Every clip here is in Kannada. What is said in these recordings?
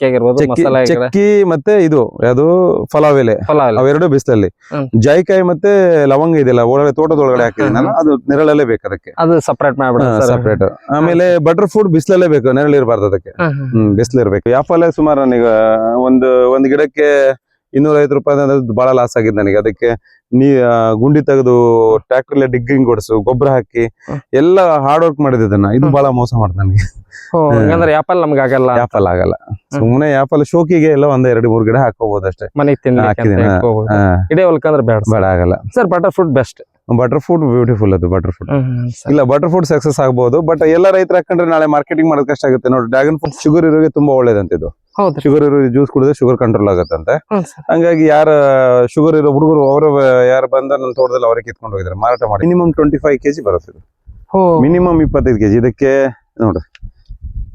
ಚಕ್ಕಿ ಮತ್ತೆ ಇದು ಯಾವುದು? ಫಲಾವ್ ಎಲೆ. ಫಲಾವ್ ಅವೆರಡು ಬಿಸಿಲಲ್ಲಿ. ಜಾಯಿಕಾಯಿ ಮತ್ತೆ ಲವಂಗ ಇದೆಯಲ್ಲ ಒಳಗಡೆ ತೋಟದೊಳಗಡೆ ಹಾಕಿದ್ದೀನಲ್ಲ ಅದು ನೆರಳಲ್ಲೇ ಬೇಕು ಅದಕ್ಕೆ. ಅದು ಸಪರೇಟ್ ಮಾಡ್ಬಿಡ ಸಪರೇಟ್ ಆಮೇಲೆ ಬಟರ್ ಫುಡ್ ಬಿಸಿಲಲ್ಲೇ ಬೇಕು ನೆರಳು ಇರಬಾರ್ದು ಅದಕ್ಕೆ. ಹ್ಮ್ ಬಿಸಿಲು ಇರ್ಬೇಕು ಯಾಪಲ್ಲೇ ಸುಮಾರು ನನಗೆ ಒಂದು ಒಂದು ಗಿಡಕ್ಕೆ ಇನ್ನೂರ ಐವತ್ತು ರೂಪಾಯಿ ಅಂದ್ರೆ ಬಹಳ ಲಾಸ್ ಆಗಿದೆ ನನಗೆ. ಅದಕ್ಕೆ ನೀ ಗುಂಡಿ ತೆಗೆದು ಟ್ರ್ಯಾಕ್ಟರ್ ಡಿಗ್ಗಿಂಗ್ ಕೊಡಿಸು ಗೊಬ್ಬರ ಹಾಕಿ. ಎಲ್ಲ ಹಾರ್ಡ್ ವರ್ಕ್ ಮಾಡಿದ್ದನ್ನ ಇದು ಬಹಳ ಮೋಸ ಮಾಡ್ತ ನನಗೆ. ಹಂಗಂದ್ರೆ ಆಪಲ್ ನಮ್ಗೆ ಆಗಲ್ಲ. ಯಾಪಲ್ ಆಗಲ್ಲ. ಸುಮ್ಮನೆ ಯಾಪಲ್ ಶೋಕಿಗೆ ಎಲ್ಲ ಒಂದ್ ಎರಡು ಮೂರು ಗಿಡ ಹಾಕೋಬಹುದು ಅಷ್ಟೇ. ಮನೆಗ್ ಹೊಲ್ಕಂದ್ರೆ ಬೇಡ ಬೇಡ ಆಗಲ್ಲ. Sir butter fruit best butter fruit beautiful ಅದು ಬಟರ್ ಫ್ರೂಟ್ ಇಲ್ಲ ಬಟರ್ ಫುಡ್ ಸಕ್ಸಸ್ ಆಗಬಹುದು ಬಟ್ ಎಲ್ಲ ರೈತರು ಹಾಕೊಂಡ್ರೆ ನಾಳೆ ಮಾರ್ಕೆಟಿಂಗ್ ಮಾಡೋದು ಕಷ್ಟ ಆಗುತ್ತೆ. ನೋಡಿ ಡ್ರ್ಯಾಗನ್ ಫ್ರೂಟ್ ಶುಗರ್ ಇರೋರಿಗೆ ತುಂಬಾ ಒಳ್ಳೇದಂತಿದ್ದು ಶುಗರ್ ಇರೋ ಜ್ಯೂಸ್ ಕುಡಿದ್ರೆ ಶುಗರ್ ಕಂಟ್ರೋಲ್ ಆಗುತ್ತಂತೆ. ಹಂಗಾಗಿ ಯಾರ ಶುಗರ್ ಇರೋ ಹುಡುಗರು ಅವರು ಯಾರು ಬಂದ ನನ್ನ ತೋಟದಲ್ಲಿ ಅವರೇ ಕಿತ್ಕೊಂಡು ಹೋಗಿದ್ದಾರೆ. ಮಾರಾಟ ಮಾಡಿ. ಮಿನಿಮಮ್ ಟ್ವೆಂಟಿ ಫೈವ್ ಕೆಜಿ ಬರುತ್ತೆ ಮಿನಿಮಮ್ ಇಪ್ಪತ್ತೈದು ಕೆಜಿ ಇದಕ್ಕೆ ನೋಡ್ರಿ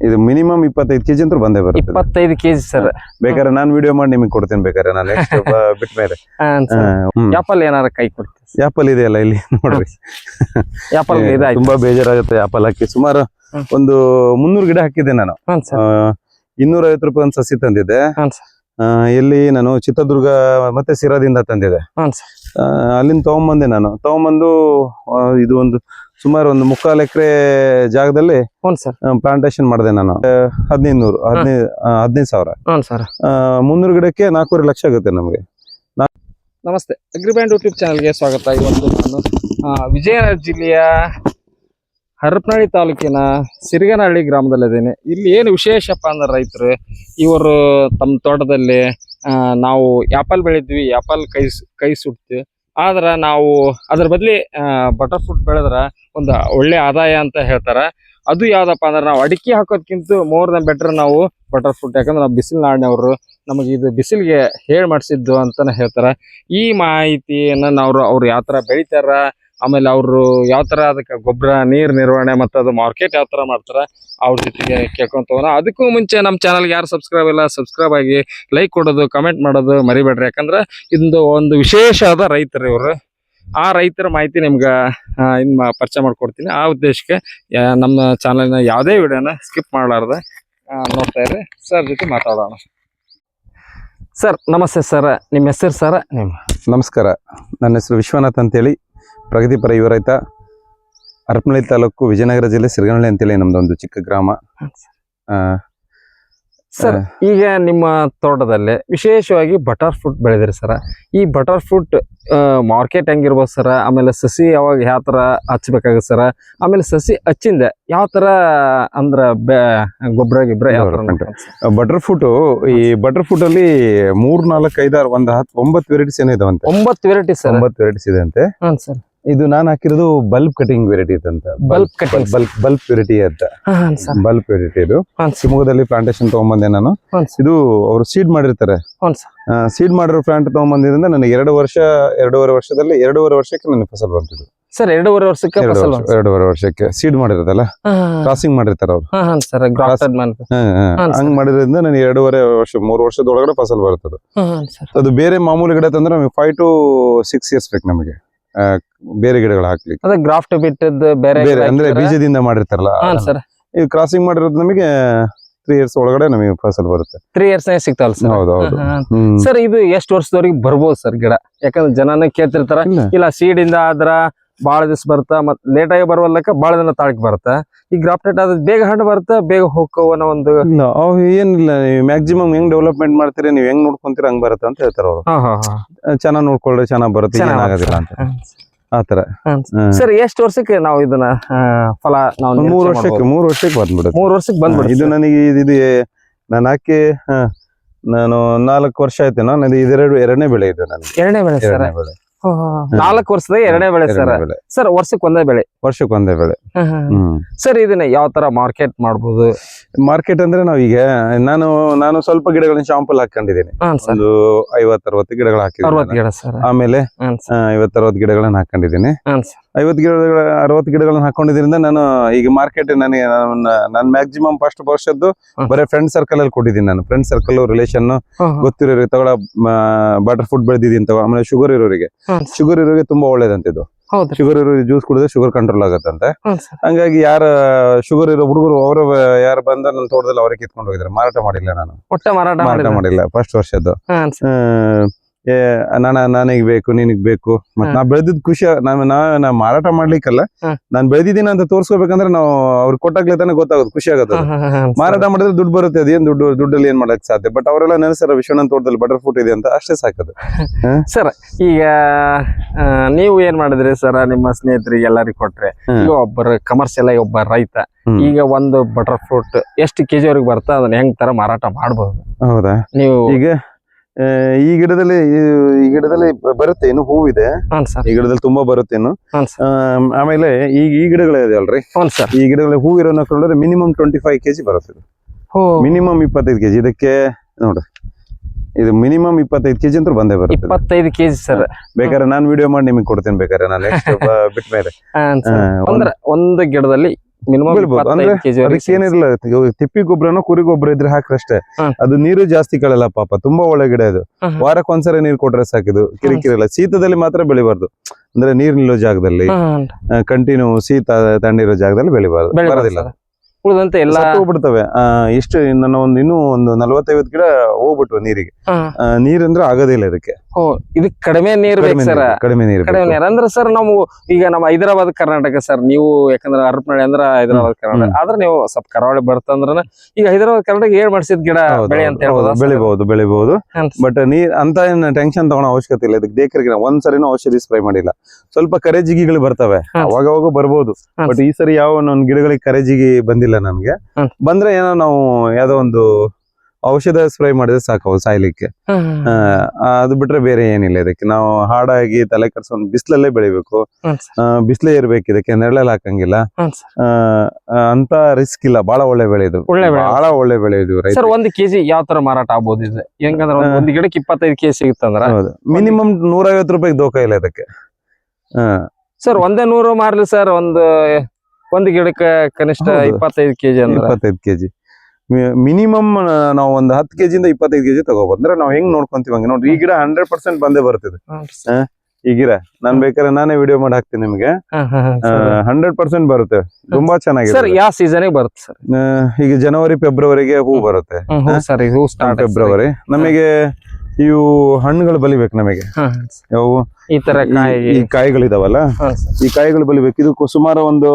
ಇದು ಮಿನಿಮಮ್ ಇಪ್ಪತ್ತೈದು ಕೆಜಿ ಅಂತೂ ಬಂದೇ ಬರುತ್ತೆ. ಇಪ್ಪತ್ತೈದು ಕೆಜಿ ಸರ್. ಬೇಕಾದ್ರೆ ನಾನು ವಿಡಿಯೋ ಮಾಡಿ ನಿಮಗೆ ಕೊಡ್ತೇನೆ ಬೇಕಾದ್ರೆ. ನಾನು ನೆಕ್ಸ್ಟ್ ಬಿಟ್ಟ ಮೇಲೆ. ಆಪಲ್ ಏನಾರ ಕೈ ಕೊಡ್ತೀನಿ ಆಪಲ್ ಇದೆಯಲ್ಲ ಇಲ್ಲಿ? ನೋಡ್ರಿ. ಆಪಲ್ ತುಂಬಾ ಬೇಜಾರಾಗುತ್ತೆ ಆಪಲ್ ಹಾಕಿ. ಸುಮಾರು ಒಂದು ಮುನ್ನೂರು ಗಿಡ ಹಾಕಿದ್ದೆ ನಾನು. ಇನ್ನೂರ ಐವತ್ತು ರೂಪಾಯಿ ಒಂದು ಸಸಿ ತಂದಿದ್ದೆ. ಇಲ್ಲಿ ನಾನು ಚಿತ್ರದುರ್ಗ ಮತ್ತೆ ಸಿರಾದಿಂದ ತಂದಿದೆ ಅಲ್ಲಿಂದ ತಗೊಂಬಂದೆ ನಾನು. ತಗೊಂಬಂದು ಇದು ಒಂದು ಸುಮಾರು ಒಂದು ಮುಕ್ಕಾಲು ಎಕರೆ ಜಾಗದಲ್ಲಿ ಪ್ಲಾಂಟೇಶನ್ ಮಾಡಿದೆ ನಾನು. ಹದಿನೈದು ನೂರು ಹದಿನೈದು ಹದಿನೈದು ಸಾವಿರ. ಮುನ್ನೂರು ಗಿಡಕ್ಕೆ ನಾಲ್ಕೂವರೆ ಲಕ್ಷ ಆಗುತ್ತೆ ನಮಗೆ. ನಮಸ್ತೆ. ಅಗ್ರಿಬ್ಯಾಂಡ್ ಯೂಟ್ಯೂಬ್ ಚಾನಲ್ಗೆ ಸ್ವಾಗತ. ಇವತ್ತು ನಾನು ವಿಜಯನಗರ ಜಿಲ್ಲೆಯ ಹರಪನಹಳ್ಳಿ ತಾಲೂಕಿನ ಸಿರಿಗನಹಳ್ಳಿ ಗ್ರಾಮದಲ್ಲಿದ್ದೇನೆ. ಇಲ್ಲಿ ಏನು ವಿಶೇಷಪ್ಪ ಅಂದ್ರೆ ರೈತರು, ಇವರು ತಮ್ಮ ತೋಟದಲ್ಲಿ ನಾವು ಆ್ಯಪಲ್ ಬೆಳಿದ್ವಿ ಆ್ಯಪಲ್ ಕೈ ಕೈ ಸುಡ್ತೀವಿ ಆದ್ರೆ ನಾವು ಅದ್ರ ಬದಲಿ ಬಟರ್ ಫ್ರೂಟ್ ಬೆಳೆದ್ರೆ ಒಂದು ಒಳ್ಳೆ ಆದಾಯ ಅಂತ ಹೇಳ್ತಾರೆ. ಅದು ಯಾವುದಪ್ಪ ಅಂದ್ರೆ ನಾವು ಅಡಿಕೆ ಹಾಕೋದ್ಕಿಂತ ಮೋರ್ ದನ್ ಬೆಟರ್ ನಾವು ಬಟರ್ ಫ್ರೂಟ್ ಯಾಕಂದ್ರೆ ನಾವು ಬಿಸಿಲು ನಾಡಿನವರು ನಮಗೆ ಇದು ಬಿಸಿಲಿಗೆ ಹೇಳಿ ಮಾಡಿಸಿದ್ದು ಅಂತಾನೆ ಹೇಳ್ತಾರೆ. ಈ ಮಾಹಿತಿಯನ್ನ ನಾವು ಅವ್ರು ಯಾವ ಥರ ಬೆಳಿತಾರ ಆಮೇಲೆ ಅವರು ಯಾವ ಥರ ಅದಕ್ಕೆ ಗೊಬ್ಬರ, ನೀರು ನಿರ್ವಹಣೆ ಮತ್ತು ಅದು ಮಾರ್ಕೆಟ್ ಯಾವ ಥರ ಮಾಡ್ತಾರೆ, ಅವ್ರ ಜೊತೆಗೆ ಕೇಳ್ಕೊಂತ ಹೋಗೋಣ ಅದಕ್ಕೂ ಮುಂಚೆ ನಮ್ಮ ಚಾನಲ್ಗೆ ಯಾರು ಸಬ್ಸ್ಕ್ರೈಬ್ ಇಲ್ಲ ಸಬ್ಸ್ಕ್ರೈಬ್ ಆಗಿ ಲೈಕ್ ಕೊಡೋದು ಕಮೆಂಟ್ ಮಾಡೋದು ಮರಿಬೇಡ್ರಿ. ಯಾಕಂದ್ರೆ ಇದು ಒಂದು ವಿಶೇಷವಾದ ರೈತರು ಇವರು. ಆ ರೈತರ ಮಾಹಿತಿ ನಿಮ್ಗೆ ಇನ್ನು ಪರಿಚಯ ಮಾಡ್ಕೊಡ್ತೀನಿ. ಆ ಉದ್ದೇಶಕ್ಕೆ ನಮ್ಮ ಚಾನಲ್ನ ಯಾವುದೇ ವಿಡಿಯೋನ ಸ್ಕಿಪ್ ಮಾಡಲಾರ್ದೆ ನೋಡ್ತಾ ಇರ್ರಿ. ಸರ್ ಜೊತೆ ಮಾತಾಡೋಣ. ಸರ್ ನಮಸ್ತೆ ಸರ್ ನಿಮ್ಮ ಹೆಸರು ಸರ್ ನಿಮ್ಮ ನಮಸ್ಕಾರ. ನನ್ನ ಹೆಸರು ವಿಶ್ವನಾಥ್ ಅಂತೇಳಿ. ಪ್ರಗತಿಪರ ಯುವ ರೈತ ಹರಪನಹಳ್ಳಿ ತಾಲೂಕು ವಿಜಯನಗರ ಜಿಲ್ಲೆ ಸಿರಗನಹಳ್ಳಿ ಅಂತೇಳಿ ನಮ್ದೊಂದು ಚಿಕ್ಕ ಗ್ರಾಮ. ಆ, ಸರ್ ಈಗ ನಿಮ್ಮ ತೋಟದಲ್ಲಿ ವಿಶೇಷವಾಗಿ ಬಟರ್ ಫ್ರೂಟ್ ಬೆಳೆದಿರಿ ಸರ್. ಈ ಬಟರ್ ಫ್ರೂಟ್ ಮಾರ್ಕೆಟ್ ಹೆಂಗಿರ್ಬೋದು ಸರ್? ಆಮೇಲೆ ಸಸಿ ಯಾವಾಗ ಯಾವ ಥರ ಹಚ್ಬೇಕಾಗುತ್ತೆ ಸರ್? ಆಮೇಲೆ ಸಸಿ ಹಚ್ಚಿಂದ ಯಾವ ಥರ ಅಂದ್ರೆ ಬೆ ಗೊಬ್ಬರ ಗಿಬ್ಬರ ಯಾವ ನೋಡ್ಕೊಂಡ್ ಬಟರ್ ಫ್ರೂಟ್ ಈ ಬಟರ್ ಫ್ರೂಟ್ ಅಲ್ಲಿ ಮೂರ್ ನಾಲ್ಕು ಐದಾರು ಒಂದ್ ಹತ್ತು ಒಂಬತ್ತು ವೆರೈಟೀಸ್ ಏನೋ ಇದಾವಂತೆ. ಒಂಬತ್ತು ವೆರೈಟಿ ಸರ್. ಒಂಬತ್ತು ವೆರೈಟೀಸ್ ಇದೆ ಅಂತೆ. ಹಾಂ ಸರ್. ಇದು ನಾನು ಹಾಕಿರೋದು ಬಲ್ಬ್ ಕಟಿಂಗ್ ವೆರೈಟಿ ಅಂತ. Bulb cutting. Bulb bulb variety ಅಂತ. ಬಲ್ಬ್ ವೆರೈಟಿ ಇದು. ಶಿವಮೊಗ್ಗದಲ್ಲಿ ಪ್ಲಾಂಟೇಶನ್ ತಗೊಂಬಂದೆ ನಾನು. ಇದು ಅವರು ಸೀಡ್ ಮಾಡಿರ್ತಾರೆ. ಸೀಡ್ ಮಾಡಿರೋ ಪ್ಲಾಂಟ್ ತಗೊಂಬಂದಿದ್ರಿಂದ ನನಗೆ ಎರಡು ವರ್ಷ ಎರಡೂವರೆ ವರ್ಷದಲ್ಲಿ ಎರಡೂವರೆ ವರ್ಷಕ್ಕೆ ನನಗೆ ಫಸಲ್ ಬಂತಿದ್ದು. ಸರ್ ಎರಡೂವರೆ ವರ್ಷಕ್ಕೆ ಎರಡೂವರೆ ವರ್ಷಕ್ಕೆ ಸೀಡ್ ಮಾಡಿರೋದಲ್ಲ? ಕ್ರಾಸಿಂಗ್ ಮಾಡಿರ್ತಾರ ಅವ್ರು. ಹಂಗ್ ಮಾಡಿದ್ರಿಂದ ನನಗೆ ಎರಡೂವರೆ ವರ್ಷ ಮೂರು ವರ್ಷದೊಳಗಡೆ ಫಸಲ್ ಬರ್ತದೆ. ಅದು ಬೇರೆ ಮಾಮೂಲಿ ಗಿಡ ತಂದ್ರೆ ನಮಗೆ ಫೈವ್ ಟು ಸಿಕ್ಸ್ ಇಯರ್ಸ್ ಬೇಕು ನಮಗೆ. ಬೇರೆ ಗಿಡಗಳು ಹಾಕ್ಲಿಕ್ಕೆ. ಅದೇ ಗ್ರಾಫ್ಟ್ ಬಿಟ್ಟದ್ದು ಬೇರೆ ಬೇರೆ ಅಂದ್ರೆ ಬೀಜದಿಂದ ಮಾಡಿರ್ತಾರಲ್ಲ? ಸರ್. ಇದು ಕ್ರಾಸಿಂಗ್ ಮಾಡಿರೋದು ನಮಗೆ ತ್ರೀ ಇಯರ್ಸ್ ಒಳಗಡೆ ನಮಗೆ ಫಸಲ್ ಬರುತ್ತೆ. ತ್ರೀ ಇಯರ್ಸ್ ಸಿಗ್ತಾವಲ್ಲ ಸರ್? ಹೌದು ಹೌದು. ಸರ್ ಇದು ಎಷ್ಟು ವರ್ಷದವರೆಗೆ ಬರ್ಬೋದು ಸರ್ ಗಿಡ? ಯಾಕಂದ್ರೆ ಜನನ ಕೇಳ್ತಿರ್ತಾರ ಇಲ್ಲ. ಇಲ್ಲ ಸೀಡ್ ಇಂದ ಆದ್ರ ಬಾಳ ದಿವಸ ಬರುತ್ತಾ ಮತ್ ಲೇಟ್ ಆಗಿ ಬರುವಲ್ಲಕ್ಕ ಬಾಳ ದಿನ ತಾಳಕ್ ಬರುತ್ತಾ? ಈ ಗ್ರಾಫ್ಟೆಟ್ ಆದ್ರೆ ಬೇಗ ಹಣ್ಣು ಬರುತ್ತೆ ಬೇಗ ಹೋಗ್ಕೋ ಅನ್ನೋ ಒಂದು ಇಲ್ಲ ಅವು ಏನಿಲ್ಲ ನೀವು ಮ್ಯಾಕ್ಸಿಮಮ್ ಹೆಂಗ್ ಡೆವಲಪ್ಮೆಂಟ್ ಮಾಡ್ತೀರಿ ನೀವು ಹೆಂಗ್ ನೋಡ್ಕೊಂತೀರ ಹಂಗ್ ಬರುತ್ತೆ ಅಂತ ಹೇಳ್ತಾರ ಅವರು. ಹಾ ಹಾ ಹಾ. ಚೆನ್ನಾಗ್ ನೋಡ್ಕೊಳ್ಳಿ ಚೆನ್ನಾಗ್ ಬರುತ್ತೆ ಚೆನ್ನಾಗ್ ಏನಾಗೋದಿಲ್ಲ ಅಂತ. ಆತರ. ಸರ್ ಎಷ್ಟು ವರ್ಷಕ್ಕೆ ನಾವು ಇದನ್ನ ಆ, ಫಲ ನಾವು ಒಂದ್ ಮೂರ್ ವರ್ಷಕ್ಕೆ? ಮೂರ್ ವರ್ಷಕ್ಕೆ ಬಂದ್ಬಿಡುತ್ತೆ. ಮೂರ್ ವರ್ಷಕ್ಕೆ ಹಾ, ಬಂದ್ಬಿಡುತ್ತೆ. ಇದು ನನಗೆ ಇದು- ಇದು ನಾನು ಹಾಕಿ ಹಾ, ನಾನು ನಾಲ್ಕು ವರ್ಷ ಆಯ್ತೇನೋ ನಾನು ಇದೆರಡು ಎರಡನೇ ಬೆಳೆ ಇದು ನನಗೆ. ಎರಡನೇ ಬೆಳೆ ಸರ್. ಎರಡನೇ ಬೆಳೆ. ನಾಲ್ಕು ವರ್ಷದ ಎರಡನೇ ಬೆಳೆ ಸರ್. ಬೆಳೆ. ಸರ್ ವರ್ಷಕ್ಕೆ ಒಂದೇ ಬೆಳೆ. ವರ್ಷಕ್ಕೆ ಒಂದೇ ಬೆಳೆ. ಸರ್ ಇದನ್ನ ಯಾವ ತರ ಮಾರ್ಕೆಟ್ ಮಾಡಬಹುದು ಮಾರ್ಕೆಟ್ ಅಂದ್ರೆ ನಾವೀಗ ಈಗ ನಾನು ನಾನು ಸ್ವಲ್ಪ ಗಿಡಗಳನ್ನ ಶಾಂಪಲ್ ಹಾಕೊಂಡಿದ್ದೀನಿ ಒಂದು ಐವತ್ ಅರವತ್ತು ಗಿಡಗಳು ಹಾಕಿದ್ದೀನಿ ಆಮೇಲೆ ಐವತ್ತರವತ್ತು ಸರ್. ಐವತ್ ಅರವತ್ತು ಗಿಡಗಳನ್ನ ಹಾಕೊಂಡಿದ್ದೀನಿ ಐವತ್ತು ಗಿಡಗಳ ಅರವತ್ತು ಗಿಡಗಳನ್ನ ಹಾಕೊಂಡಿದ್ರಿಂದ ನಾನು ಈಗ ಮಾರ್ಕೆಟ್ ನನಗೆ ನಾನು ಮ್ಯಾಕ್ಸಿಮಮ್ ಫಸ್ಟ್ ವರ್ಷದ್ದು. ಬರೀ ಫ್ರೆಂಡ್ ಸರ್ಕಲ್ ಅಲ್ಲಿ ಕೊಟ್ಟಿದ್ದೀನಿ ನಾನು. ಫ್ರೆಂಡ್ ಸರ್ಕಲ್ ರಿಲೇಷನ್ ಗೊತ್ತಿರೋರಿಗೆ ತಗೊಳ ಬಟರ್ ಫುಡ್ ಬೆಳೆದಿದ್ದೀನಿ ತಗೋ. ಆಮೇಲೆ ಶುಗರ್ ಇರೋರಿಗೆ. ಶುಗರ್ ಇರೋರಿಗೆ ತುಂಬಾ ಒಳ್ಳೇದಂತಿದ್ದು ಶುಗರ್ ಇರೋ ಜ್ಯೂಸ್ ಕುಡಿದ್ರೆ ಶುಗರ್ ಕಂಟ್ರೋಲ್ ಆಗತ್ತಂತೆ. ಹಂಗಾಗಿ ಯಾರ ಶುಗರ್ ಇರೋ ಹುಡುಗರು ಅವರು ಯಾರು ಬಂದ ನನ್ನ ತೋಟದಲ್ಲಿ ಅವರೇ ಕಿತ್ಕೊಂಡು ಹೋಗಿದ್ದಾರೆ. ಮಾರಾಟ ಮಾಡಿಲ್ಲ ನಾನು. ಮಾರಾಟ ಮಾಡಿಲ್ಲ. ಫಸ್ಟ್ ವರ್ಷದ್ದು. ಏ ನಾನ ನನಗ್ ಬೇಕು ನಿನಗ್ ಬೇಕು. ಮತ್ ಹಾ. ನಾ ಬೆಳೆದಿದ್ ಖುಷಿ ನಾನು ನಾ ಮಾರಾಟ ಮಾಡ್ಲಿಕ್ಕಲ್ಲ. ನಾನ್ ಬೆಳೆದಿದ್ದೀನಿ ಅಂತ ತೋರ್ಸ್ಕೋಬೇಕಂದ್ರೆ ನಾವು ಅವ್ರು ಕೊಟ್ಟಾಗ್ಲೇ ತಾನೇ ಗೊತ್ತಾಗೋದು ಖುಷಿ ಆಗುತ್ತೆ ಮಾರಾಟ ಮಾಡಿದ್ರೆ ದುಡ್ಡು ಬರುತ್ತೆ ಅದೇನ್ ದುಡ್ಡು ದುಡ್ಡಲ್ಲಿ ಏನ್ ಮಾಡಕ್ ಸಾಧ್ಯ? ಬಟ್ ಅವರೆಲ್ಲ ನೆನೆಸ್ತಾರ ವಿಶ್ವನಾಥ್ ತೋಟದಲ್ಲಿ ಬಟರ್ ಫ್ರೂಟ್ ಇದೆ ಅಂತ ಅಷ್ಟೇ ಸಾಕದು. ಸರ್ ಈಗ ನೀವು ಏನ್ ಮಾಡಿದ್ರಿ ಸರ್ ನಿಮ್ಮ ಸ್ನೇಹಿತರಿಗೆ ಎಲ್ಲರಿಗೂ ಕೊಟ್ರೆ? ಒಬ್ಬರು ಕಮರ್ಷಿಯಲ್ ಆಗಿ ಒಬ್ಬ ರೈತ ಈಗ ಒಂದು ಬಟರ್ ಫ್ರೂಟ್ ಎಷ್ಟು ಕೆಜಿ ಅವ್ರಿಗೆ ಬರ್ತಾ ಅದನ್ನ ಹೆಂಗ್ ತರ ಮಾರಾಟ ಮಾಡಬಹುದು ಹೌದಾ? ನೀವು ಈಗ ಈ ಗಿಡದಲ್ಲಿ ಈ- ಈ ಗಿಡದಲ್ಲಿ ಬರುತ್ತೆ ಇನ್ನು ಹೂವಿದೆ. ಈ ಗಿಡದಲ್ಲಿ ತುಂಬಾ ಬರುತ್ತೆ ಇನ್ನು. ಆಮೇಲೆ ಈಗ ಈ ಗಿಡಗಳಿದೆ ಅಲ್ರಿ ಈ ಗಿಡಗಳಲ್ಲಿ ಹೂ ಇರೋನ ನೋಡಿದ್ರೆ ಮಿನಿಮಮ್ ಟ್ವೆಂಟಿ ಫೈವ್ ಕೆಜಿ ಬರುತ್ತೆ. ಮಿನಿಮಮ್ ಇಪ್ಪತ್ತೈದು ಕೆಜಿ ಇದಕ್ಕೆ ನೋಡ್ರಿ ಇದು ಮಿನಿಮಮ್ ಇಪ್ಪತ್ತೈದು ಕೆಜಿ ಅಂತ ಬಂದೇ ಬರುತ್ತೆ. ಇಪ್ಪತ್ತೈದು ಕೆಜಿ ಸರ್. ಬೇಕಾದ್ರೆ ನಾನು ವಿಡಿಯೋ ಮಾಡಿ ನಿಮಗೆ ಕೊಡ್ತೀನಿ ಬೇಕಾದ್ರೆ ನಾನು ನೆಕ್ಸ್ಟ್ ಬಿಟ್ಟ ಮೇಲೆ ಒಂದು ಗಿಡದಲ್ಲಿ ಇವಾಗ ತಿಪ್ಪಿ ಗೊಬ್ಬರನೋ ಕುರಿ ಗೊಬ್ಬರ ಇದ್ರೆ ಹಾಕ್ರಷ್ಟೇ. ಅದು ನೀರು ಜಾಸ್ತಿ ಕಳಲ್ಲ ಪಾಪ ತುಂಬಾ ಒಳ್ಳೆ ಗಿಡ ಇದು ವಾರಕ್ಕೆ ಒಂದ್ಸರಿ ನೀರು ಕೊಟ್ರೆ ಸಾಕಿದು. ಕಿರಿಕಿರಿ ಇಲ್ಲ ಶೀತದಲ್ಲಿ ಮಾತ್ರ ಬೆಳಿಬಾರ್ದು. ಅಂದ್ರೆ ನೀರ್ ನಿಲ್ಲೋ ಜಾಗದಲ್ಲಿ ಕಂಟಿನ್ಯೂ ಶೀತ ತಣ್ಣಿರೋ ಜಾಗದಲ್ಲಿ ಬೆಳಿಬಾರ್ದು. ಬರೋದಿಲ್ಲ. ಉಳಿದಂತೆ ಎಲ್ಲ ಹೋಗ್ಬಿಡ್ತವೆ. ಇಷ್ಟು ನನ್ನ ಒಂದು ಇನ್ನೂ ಒಂದು ನಲವತ್ತೈವತ್ತು ಗಿಡ ಹೋಗ್ಬಿಟ್ವು ನೀರಿಗೆ. ನೀರ್ ಅಂದ್ರೆ ನೀರಂದ್ರೆ ಆಗೋದಿಲ್ಲ ಇದಕ್ಕೆ. ಓ ಇದಕ್ ಕಡಿಮೆ ನೀರು ಬೇಕು ಕಡಿಮೆ ಸರ್. ನೀರು, ಕಡಿಮೆ ನೀರು. ಅಂದ್ರೆ ಸರ್ ನಾವು ಈಗ ನಮ್ಮ ಹೈದರಾಬಾದ್ ಕರ್ನಾಟಕ ಸರ್ ನೀವು ಯಾಕಂದ್ರೆ ಅರ್ಪಣೆ ಅಂದ್ರೆ ಹೈದರಾಬಾದ್ ಕರ್ನಾಟಕ. ಆದ್ರೆ ನೀವು ಸ್ವಲ್ಪ ಕರಾವಳಿ ಬರ್ತಂದ್ರ ಈಗ ಹೈದರಾಬಾದ್ ಕರ್ನಾಟಕ ಏನ್ ಮಾಡಿಸಿದ ಗಿಡ ಬೆಳೆ ಅಂತ ಹೇಳ್ಬೋದು ಬೆಳಿಬಹುದು ಬೆಳಿಬಹುದು. ಬಟ್ ನೀರ್ ಅಂತ ಏನ್ ಟೆನ್ಷನ್ ತಗೊಳೋ ಅವಶ್ಯಕತೆ ಇಲ್ಲ. ಇದಕ್ಕೆ ದೇಕರಿಗೆ ಒಂದ್ ಸರಿನೂ ಔಷಧಿ ಸ್ಪ್ರೈ ಮಾಡಿಲ್ಲ. ಸ್ವಲ್ಪ ಕರೆಜಿಗಿಗಳು ಬರ್ತವೆ. ಅವಾಗವಾಗ ಅವಾಗ ಅವಾಗ ಬರ್ಬೋದು ಬಟ್ ಈ ಸರಿ ಯಾವ ಒಂದ್ ಗಿಡಗಳಿಗೆ ಕರೆಜಿಗಿ ಬಂದಿಲ್ಲ. ನನ್ಗೆ. ನಮ್ಗೆ ಬಂದ್ರೆ ಏನೋ ನಾವು ಯಾವ್ದೋ ಒಂದು ಔಷಧ ಸ್ಪ್ರೇ ಮಾಡಿದ್ರೆ ಸಾಕು ಸಾಯ್ಲಿಕ್ಕೆ. ಅದು ಬಿಟ್ರೆ ಬೇರೆ ಏನಿಲ್ಲ ಇದಕ್ಕೆ. ನಾವು ಹಾಡಾಗಿ ತಲೆ ಕಟ್ಸ್ಕೊಂಡು ಬಿಸಿಲಲ್ಲೇ ಬೆಳಿಬೇಕು. ಬಿಸ್ಲೇ ಇರ್ಬೇಕು ಇದಕ್ಕೆ ನೆರಳಲ್ಲಿ ಹಾಕಂಗಿಲ್ಲ. ಅಂತ ರಿಸ್ಕ್ ಇಲ್ಲ. ಬಹಳ ಒಳ್ಳೆ ಬೆಳೆ ಇದು. ಬಹಳ ಒಳ್ಳೆ ಬೆಳೆ ಇದು ಸರ್ ಒಂದ್ ಕೆಜಿ ಯಾವ ತರ ಮಾರಾಟ ಆಗ್ಬೋದು ಇದು? ಹೆಂಗಂದ್ರ ಒಂದ್- ಗಿಡಕ್ಕೆ ಇಪ್ಪತ್ತೈದು ಕೆಜಿ ಸಿಗುತ್ತಂದ್ರ ಹೌದು. ಮಿನಿಮಮ್ ನೂರೈವತ್ತು ರೂಪಾಯಿ ದೋಖ ಇಲ್ಲ ಇದಕ್ಕೆ. ಸರ್ ಒಂದೇ ನೂರು ಮಾರ್ಲಿ ಸರ್ ಒಂದು ಒಂದ್ ಗಿಡಕ್ಕೆ ಕನಿಷ್ಠ. ಇಪ್ಪತ್ತೈದು ಕೆಜಿ ಅಂದ್ರೆ? ಇಪ್ಪತ್ತೈದು ಕೆಜಿ. ಮಿನಿಮಮ್ ನಾವು ಒಂದು ಹತ್ತು ಇಂದ ಇಪ್ಪತ್ತೈದು ಕೆಜಿ ತಗೋಬಹುದು ಅಂದ್ರೆ ನಾವು ಹೆಂಗ್ ನೋಡ್ಕೊಂತೀವಿ ಹಂಗೆ? ನೋಡ್ರಿ ಈ ಗಿಡ ಹಂಡ್ರೆಡ್ ಪರ್ಸೆಂಟ್ ಬಂದೇ ಬರ್ತಿದೆ. ಈ ಗಿಡ. ನಾನ್ ಬೇಕಾದ್ರೆ ನಾನೇ ವಿಡಿಯೋ ಮಾಡಿ ಹಾಕ್ತೀನಿ ನಿಮ್ಗೆ. ಹಂಡ್ರೆಡ್ ಪರ್ಸೆಂಟ್ ಬರುತ್ತೆ. ತುಂಬಾ ಸರ್ ಚೆನ್ನಾಗಿದೆ ಯಾವ ಸೀಸನ್ ಬರುತ್ತೆ ಸರ್? ಈಗ ಜನವರಿ ಫೆಬ್ರವರಿಗೆ ಹೂ ಬರುತ್ತೆ. ಸರ್ ಸ್ಟಾರ್ಟ್ ಫೆಬ್ರವರಿ ನಮಗೆ ಇವು ಹಣ್ಣುಗಳು ಬಲಿಬೇಕು ನಮಗೆ. ಯಾವ ಈ ತರ ಕಾಯಿ ಈ ಕಾಯಿಗಳಿದಾವಲ್ಲ? ಈ ಕಾಯಿಗಳು ಬಲಿಬೇಕು. ಇದು ಸುಮಾರು ಒಂದು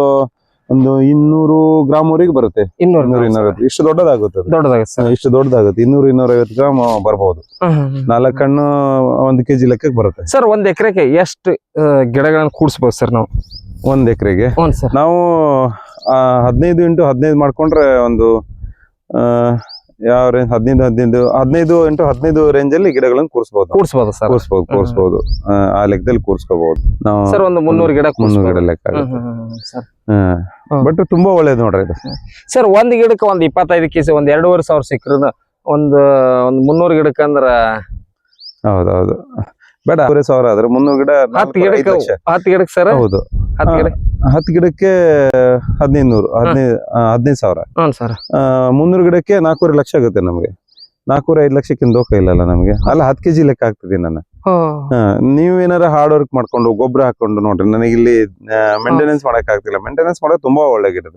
ಒಂದು ಇನ್ನೂರು ಗ್ರಾಮ್ ವರೆಗೆ ಬರುತ್ತೆ. ಇನ್ನೂರು ಇನ್ನೂರು ಇನ್ನೂರೈವತ್ತು. ಇಷ್ಟು ದೊಡ್ಡದಾಗುತ್ತೆ ಅದು. ದೊಡ್ಡದಾಗುತ್ತೆ ಸರ್. ಇಷ್ಟು ದೊಡ್ಡದಾಗುತ್ತೆ. ಇನ್ನೂರು ಇನ್ನೂರೈವತ್ತು ಗ್ರಾಮ್ ಬರಬಹುದು ನಾಲ್ಕು ಹಣ್ಣು ಒಂದು ಕೆಜಿ ಲೆಕ್ಕಕ್ಕೆ ಬರುತ್ತೆ. ಸರ್ ಒಂದ್ ಎಕರೆಗೆ ಎಷ್ಟು ಆ, ಗಿಡಗಳನ್ನ ಕೂಡಿಸ್ಬೋದು ಸರ್ ನಾವು? ಒಂದ್ ಎಕರೆಗೆ. ಹ್ಞೂ ಸರ್. ನಾವು ಆ, ಹದಿನೈದು ಇಂಟು ಹದಿನೈದು ಮಾಡ್ಕೊಂಡ್ರೆ ಒಂದು ಆ, ಯಾವ ರೇಂಜ್ ಹದಿನೈದು ಹದಿನೈದು ಹದಿನೈದು ಇಂಟು ಹದಿನೈದು ರೇಂಜ್ ಅಲ್ಲಿ ಗಿಡಗಳನ್ನು ಕೂರಿಸಬಹುದು ಕೂರಿಸಬಹುದು ಸರ್. ಕೂರಿಸಬಹುದು ಕೂರಿಸಬಹುದು ಆ ಲೆಕ್ಕದಲ್ಲಿ ಕೂರಿಸ್ಕೋಬಹುದು ನಾವು ಸರ್ ಒಂದು ಮುನ್ನೂರು ಗಿಡ ಮುನ್ನೂರು ಗಿಡ ಲೆಕ್ಕ ಬಟ್ ತುಂಬಾ ಒಳ್ಳೇದು ನೋಡ್ರಿ ಇದು. ಸರ್ ಒಂದ್ ಗಿಡಕ್ಕೆ ಒಂದ್ ಇಪ್ಪತ್ತೈದು ಕೆಜಿ ಒಂದ್ ಎರಡೂವರೆ ಸಾವಿರ ಸಿಕ್ಕ್ರ ಒಂದು ಒಂದ್ ಮುನ್ನೂರು ಗಿಡಕ್ಕೆ ಅಂದ್ರ? ಹೌದೌದು. ಬೇಡ ಸಾವಿರ ಆದ್ರೆ ಮುನ್ನೂರು ಗಿಡ ಹತ್ತು ಗಿಡಕ್ಕೆ. ಹತ್ತು ಗಿಡಕ್ಕೆ ಸರ್? ಹೌದು. ಹತ್ತು ಗಿಡಕ್ಕೆ ಹದಿನೈದು ನೂರು ಹದಿನೈದು ಹದಿನೈದು ಸಾವಿರ. ಮುನ್ನೂರು ಗಿಡಕ್ಕೆ ನಾಲ್ಕೂವರೆ ಲಕ್ಷ ಆಗುತ್ತೆ ನಮಗೆ. ನಾಲ್ಕೂರ ಐದು ಲಕ್ಷಕ್ಕಿಂತ ದೋಖ ಇಲ್ಲಲ್ಲ ನಮಗೆ. ಅಲ್ಲ ಹತ್ತು ಕೆಜಿ ಲೆಕ್ಕ ಆಗ್ತದೆ ನಾನು. ಏನಾರ ಹಾರ್ಡ್ ವರ್ಕ್ ಮಾಡ್ಕೊಂಡು ಗೊಬ್ಬರ ಹಾಕೊಂಡು ನೋಡ್ರಿ. ನನಗೆ ಇಲ್ಲಿ ಮೇಂಟೆನೆನ್ಸ್ ಮಾಡಕ್ ಆಗ್ತಿಲ್ಲ. ಮೇಂಟೆನೆನ್ಸ್ ಮಾಡೋದು ತುಂಬಾ ಒಳ್ಳೆ ಗಿಡದ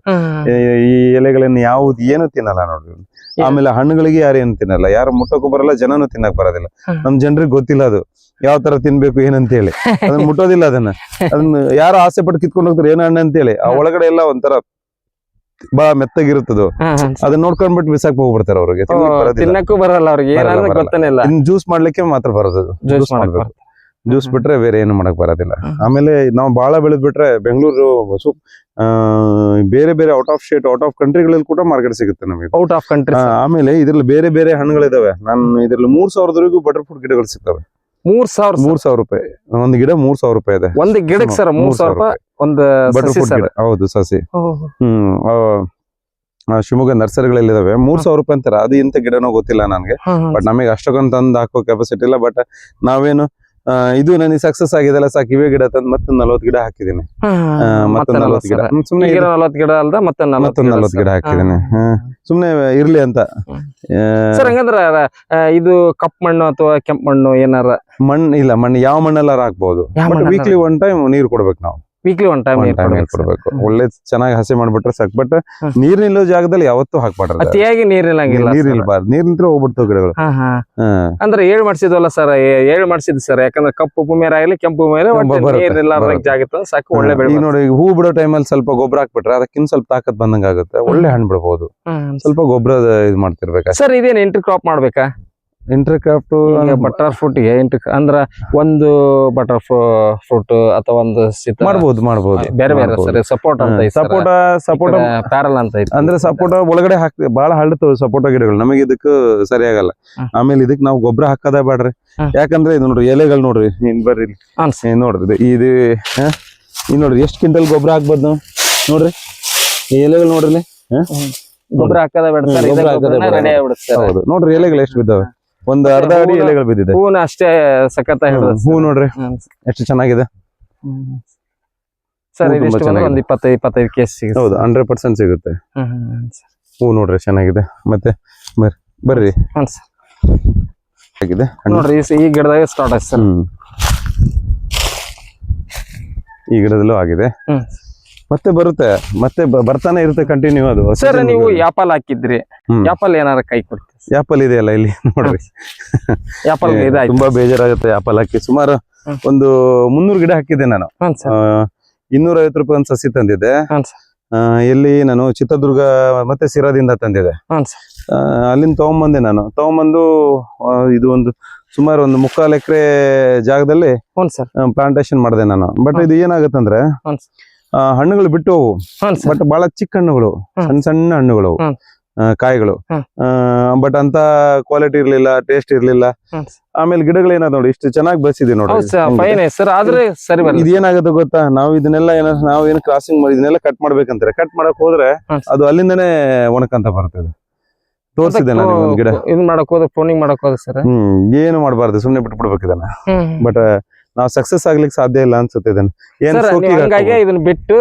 ಈ- ಎಲೆಗಳನ್ನ ಯಾವ್ದು ಏನು ತಿನ್ನಲ್ಲ ನೋಡ್ರಿ. ಆಮೇಲೆ ಹಣ್ಣುಗಳಿಗೆ ಯಾರು ಏನು ತಿನ್ನಲ್ಲ. ಯಾರು ಮುಟ್ಟಕ್ಕೂ ಬರಲ್ಲ ಜನನು ತಿನ್ನಕ್ ಬರೋದಿಲ್ಲ. ನಮ್ ಜನರಿಗೆ ಗೊತ್ತಿಲ್ಲ ಅದು. ಯಾವ ತರ ತಿನ್ಬೇಕು ಏನಂತ ಹೇಳಿ ಅದನ್ನ ಮುಟ್ಟೋದಿಲ್ಲ ಅದನ್ನ. ಅದನ್ನ ಯಾರು ಆಸೆ ಪಟ್ಟು ಕಿತ್ಕೊಂಡು ಹೋಗ್ತಾರೆ ಏನ ಹಣ್ಣು ಅಂತ ಹೇಳಿ ಆ ಒಳಗಡೆ ಎಲ್ಲ ಒಂಥರ ಬಹಳ ಮೆತ್ತಗಿರುತ್ತದು. ಅದನ್ನ ನೋಡ್ಕೊಂಡ್ಬಿಟ್ಟು ಬಿಸಾಕ್ ಹೋಗ್ಬಿಡ್ತಾರೆ ಅವ್ರಿಗೆ ತಿನ್ನಕ್ ತಿನ್ನಕ್ಕೂ ಬರಲ್ಲ ಅವ್ರಿಗೆ. ಬರಲ್ಲ, ಏನಂದ್ರೆ ಗೊತ್ತನೇ ಇಲ್ಲ. ಜ್ಯೂಸ್ ಮಾಡ್ಲಿಕ್ಕೆ ಮಾತ್ರ ಬರೋದು. ಜ್ಯೂಸ್ ಜ್ಯೂಸ್ ಮಾಡ್ಬೇಕು. ಜ್ಯೂಸ್ ಬಿಟ್ರೆ ಬೇರೆ ಏನು ಮಾಡಕ್ ಬರೋದಿಲ್ಲ. ಆಮೇಲೆ ನಾವು ಬಹಳ ಬೆಳೆದ್ ಬಿಟ್ರೆ ಬೆಂಗಳೂರು ಬೇರೆ ಬೇರೆ out of state out of ಕಂಟ್ರಿಗಳಲ್ಲಿ ಕೂಡ ಮಾರ್ಕೆಟ್ ಸಿಗುತ್ತೆ ನಮಗೆ. ಔಟ್ ಆಫ್ ಕಂಟ್ರಿ ಆಮೇಲೆ ಇದ್ರಲ್ಲಿ ಬೇರೆ ಬೇರೆ ಹಣ್ಣುಗಳಿದಾವೆ. ನಾನು ಇದ್ರಲ್ಲಿ ಮೂರ್ ಸಾವಿರದವರೆಗೂ ಬಟರ್ ಫ್ರೂಟ್ ಗಿಡಗಳು ಸಿಗ್ತವೆ. ಮೂರ್ ಸಾವಿರ. ಮೂರ್ ಸಾವಿರ ರೂಪಾಯಿ. ಒಂದ್ ಗಿಡ ಮೂರ್ ಸಾವಿರ ರೂಪಾಯಿ ಇದೆ. ಒಂದ್ ಗಿಡಕ್ಕೆ ಸರ್ ಮೂರ್ ಸಾವಿರ ರೂಪಾಯಿ. ಒಂದು ಹೌದು ಸಸಿ. ಹ್ಮ್ ಶಿವಮೊಗ್ಗ ನರ್ಸರಿಗಳಲ್ಲಿ ಇದಾವೆ. ಮೂರ್ ಸಾವಿರ ರೂಪಾಯಿ ಅಂತಾರೆ. ಅದು ಇಂತ ಗಿಡನೋ ಗೊತ್ತಿಲ್ಲ ನನ್ಗೆ. ಬಟ್ ನಮಗೆ ಅಷ್ಟೊಂದು ತಂದು ಹಾಕೋ ಕೆಪಾಸಿಟಿ ಇಲ್ಲ. ಬಟ್ ನಾವೇನು ಇದು ನನಗೆ ಸಕ್ಸಸ್ ಆಗಿದೆಲ್ಲ ಸಾಕು. ಇವೇ ಗಿಡ ತಂದು ಮತ್ತೆ ನಲ್ವತ್ತು ಗಿಡ ಹಾಕಿದ್ದೀನಿ. ಮತ್ತೆ ನಲ್ವತ್ತು ಗಿಡ. ಸುಮ್ಮನೆ ನಲವತ್ತು ಗಿಡ ಅಲ್ದ ಮತ್ತೆ ಮತ್ತೊಂದು ನಲ್ವತ್ತು ಗಿಡ ಹಾಕಿದ್ದೀನಿ. ಸುಮ್ನೆ ಇರ್ಲಿ ಅಂತ. ಸರ್ ಹಂಗಂದ್ರ ಇದು ಕಪ್ ಮಣ್ಣು ಅಥವಾ ಕೆಂಪ್ ಮಣ್ಣು ಏನಾರ? ಮಣ್ಣು ಇಲ್ಲ ಮಣ್ಣು ಯಾವ ಮಣ್ಣೆಲ್ಲಾರ ಮಣ್ಣೆಲ್ಲಾರ? ವೀಕ್ಲಿ ಒನ್ ಟೈಮ್ ನೀರು ಕೊಡ್ಬೇಕು ನಾವು. ವೀಕ್ಲಿ ಒನ್ ಟೈಮ್ ಕೊಡ್ಬೇಕು ಒಳ್ಳೆ ಚೆನ್ನಾಗಿ ಹಸಿ ಮಾಡ್ಬಿಟ್ರೆ ಸಾಕು. ಬಟ್. ನೀರ್ ನಿಲ್ಲೋ ಜಾಗದಲ್ಲಿ ಯಾವತ್ತೂ ಹಾಕ್ಬಾರ್ದು ಅತಿಯಾಗಿ ನೀರ್ ನಿಲ್ಲಂಗಿಲ್ಲ ನೀರ್. ನಿಲ್ಬಾರ್ದು. ನೀರ್ ನಿಂತ್ರೆ ಹೋಗ್ಬಿಡ್ತಾವ ಗಿಡಗಳು. ಅಂದ್ರೆ ಏಳ್ ಮಾಡ್ಸಿದ್ವಲ್ಲ ಸರ್ ಏಳ್ ಮಾಡ್ಸಿದ್ ಸರ್. ಯಾಕಂದ್ರೆ ಕಪ್ಪು ಭೂಮಿ ಆಗಲಿ ಕೆಂಪು ಬರುತ್ತೆ, ನೀರ್ ಇಲ್ಲಾರ್ದಂಗ್ ಜಾಗ ಸಾಕು ಒಳ್ಳೆ ಬೆಳೆ ನೋಡಿ ಹೂ ಬಿಡೋ ಟೈಮಲ್ಲಿ ಸ್ವಲ್ಪ ಗೊಬ್ಬರ ಹಾಕ್ಬಿಟ್ರೆ ಅದಕ್ಕಿಂತ ಸ್ವಲ್ಪ ತಾಕತ್ ಬಂದಂಗ ಆಗುತ್ತೆ. ಒಳ್ಳೆ ಹಣ್ಣು ಬಿಡ್ಬೋದು. ಸ್ವಲ್ಪ ಗೊಬ್ಬರ ಇದು ಮಾಡ್ತಿರ್ಬೇಕು? ಸರ್ ಇದೇನ್ ಎಂಟ್ರಿ ಕ್ರಾಪ್ ಮಾಡ್ಬೇಕಾ? ಇಂಟರ್ ಕ್ರಾಫ್ಟ್ ಬಟರ್ ಫ್ರೂಟ್ಗೆ ಇಂಟರ್ ಅಂದ್ರ ಒಂದು ಬಟರ್ ಫ್ರೂಟ್ ಅಥವಾ ಒಂದು ಮಾಡಬಹುದು ಮಾಡಬಹುದು ಬೇರೆ ಬೇರೆ ಸರ್ ಸಪೋರ್ಟ್ ಅಂತ ಸಪೋಟ ಸಪೋಟ ಪ್ಯಾರಲ್ ಅಂತ ಐತಿ ಅಂದ್ರೆ ಸಪೋಟ ಒಳಗಡೆ ಹಾಕ್ತಿವಿ ಬಹಳ ಹಳ್ತವೆ ಸಪೋಟ ಗಿಡಗಳು. ನಮಗೆ ಇದಕ್ಕೆ ಸರಿಯಾಗಲ್ಲ. ಆಮೇಲೆ ಇದಕ್ ನಾವು ಗೊಬ್ಬರ ಹಾಕದ ಬೇಡ್ರಿ. ಯಾಕಂದ್ರೆ ಇದು ನೋಡ್ರಿ ಎಲೆಗಳು ನೋಡ್ರಿ ಇನ್ ಬರ್ರಿ ನೋಡ್ರಿ ಇದು- ಇದು ನೋಡ್ರಿ ಎಷ್ಟು ಕ್ವಿಂಟಲ್ ಗೊಬ್ಬರ ಹಾಕ್ಬೋದು ನಾವು? ನೋಡ್ರಿ ಎಲೆಗಳು ನೋಡ್ರಿ. ಗೊಬ್ಬರ ಹಾಕದ ಬೇಡ ಹೌದು. ನೋಡ್ರಿ ಎಲೆಗಳು ಎಷ್ಟು ಬಿದ್ದಾವೆ? ಒಂದ್ ಅರ್ಧ ಅಡಿ ಎಲೆಗಳು ಬಿದ್ದಿದೆ. ಹೂನ ಅಷ್ಟೇ ಸಖತ್ ಹೂ ನೋಡ್ರಿ. ಎಷ್ಟು ಚೆನ್ನಾಗಿದೆ. ಸರ್. ಒಂದ್ ಇಪ್ಪತ್ತೈದು ಇಪ್ಪತ್ತೈದು ಕೇಸ್ ಸಿಗುತ್ತೆ. ಹೌದು ಹಂಡ್ರೆಡ್ ಪರ್ಸೆಂಟ್ ಸಿಗುತ್ತೆ. ಹೂ ನೋಡ್ರಿ ಚೆನ್ನಾಗಿದೆ. ಮತ್ತೆ ಬರ್ರಿ. ಬರ್ರಿ. ಆಗಿದೆ. ನೋಡ್ರಿ ಈ ಗಿಡದಾಗ ಸ್ಟಾರ್ಟ್ ಆಯ್ತು ಸರ್. ಈ ಗಿಡದಲ್ಲೂ ಆಗಿದೆ. ಹ್ಮ್. ಮತ್ತೆ ಬರುತ್ತೆ ಮತ್ತೆ ಬ- ಬರ್ತಾನೆ ಇರುತ್ತೆ ಕಂಟಿನ್ಯೂ ಅದು ಸರ್ ನೀವು ಯಾಪಲ್ ಹಾಕಿದ್ರಿ. ಹ್ಮ್. ಯಾಪಲ್ ಏನಾರ ಕೈ ಕೊಡ್ತೀವಿ ಆಪಲ್ ಇದೆಯಲ್ಲ ಇಲ್ಲಿ ನೋಡ್ರಿ. ಯಾಪಲ್ ಏ, ಇದಾಯ್ತು. ತುಂಬಾ ಬೇಜಾರಾಗುತ್ತೆ ಆಪಲ್ ಹಾಕಿ. ಸುಮಾರು ಹ್ಮ್. ಒಂದು ಮುನ್ನೂರು ಗಿಡ ಹಾಕಿದ್ದೆ ನಾನು. ಇನ್ನೂರೈವತ್ತು ಸರ್ ಇನ್ನೂರ ಐವತ್ತು ರೂಪಾಯಿ ಒಂದು ಸಸಿ ತಂದಿದ್ದೆ. ಇಲ್ಲಿ ಸರ್ ಆ, ಎಲ್ಲಿ ನಾನು ಚಿತ್ರದುರ್ಗ ಮತ್ತೆ ಸಿರಾದಿಂದ ತಂದಿದ್ದೆ. ಹ್ಮ್ ಸರ್ ಆ, ಅಲ್ಲಿಂದ ತಗೊಂಬಂದೆ ನಾನು. ತಗೊಂಬಂದು ಆ, ಇದು ಒಂದು ಸುಮಾರು ಒಂದು ಮುಕ್ಕಾಲು ಎಕರೆ ಜಾಗದಲ್ಲಿ ಹ್ಞೂ ಸರ್ ಪ್ಲಾಂಟೇಶನ್ ಮಾಡಿದೆ ನಾನು. ಬಟ್ ಇದು ಏನಾಗುತ್ತಂದ್ರೆ ಅಂದ್ರೆ ಸರ್ ಹಣ್ಣುಗಳು ಬಿಟ್ಟು ಬಟ್ ಬಹಳ ಚಿಕ್ಕ ಹಣ್ಣುಗಳು. ಸಣ್ಣ ಸಣ್ಣ ಹಣ್ಣುಗಳು. ಕಾಯಿಗಳು. ಬಟ್ ಅಂತ ಕ್ವಾಲಿಟಿ ಇರ್ಲಿಲ್ಲ ಟೇಸ್ಟ್ ಇರ್ಲಿಲ್ಲ. ಆಮೇಲೆ ಗಿಡಗಳು ಏನಾದ್ ನೋಡಿ ಇಷ್ಟು ಚೆನ್ನಾಗಿ ಬೆಳೆಸಿದೆ ನೋಡಿ. ಆದ್ರೆ ಸರಿ ಇದು ಏನಾಗುತ್ತೆ ಗೊತ್ತಾ? ನಾವು ಇದನ್ನೆಲ್ಲ ಏನ ನಾವು ಏನು ಕ್ರಾಸಿಂಗ್ ಮಾಡಿ ಇದನ್ನೆಲ್ಲ ಕಟ್ ಮಾಡ್ಬೇಕಂತಾರೆ? ಕಟ್ ಮಾಡಕ್ ಹೋದ್ರೆ ಅದು ಅಲ್ಲಿಂದನೇ ಒಣಕಂತ ಬರ್ತದೆ ತೋರಿಸಿದೆ ನಾನು ಗಿಡ. ಇದು ಮಾಡಕ್ ಹೋದ್ರೆ ಫೋನಿಂಗ್ ಮಾಡಕ್ ಹೋದ್ರೆ ಸರ್. ಹ್ಮ್ ಏನು ಮಾಡಬಾರ್ದು ಸುಮ್ನೆ ಬಿಟ್ಬಿಡ್ಬೇಕು ಇದನ್ನ. ಬಟ್ ನಾವು ಸಕ್ಸಸ್ ಆಗ್ಲಿಕ್ಕೆ ಸಾಧ್ಯ ಇಲ್ಲ ಅನ್ಸುತ್ತೆ ಇದನ್ನ. ಏನ್ ಸರ್ ನೀವು ಹಂಗಾಗಿ ಇದನ್ನ ಬಿಟ್ಟು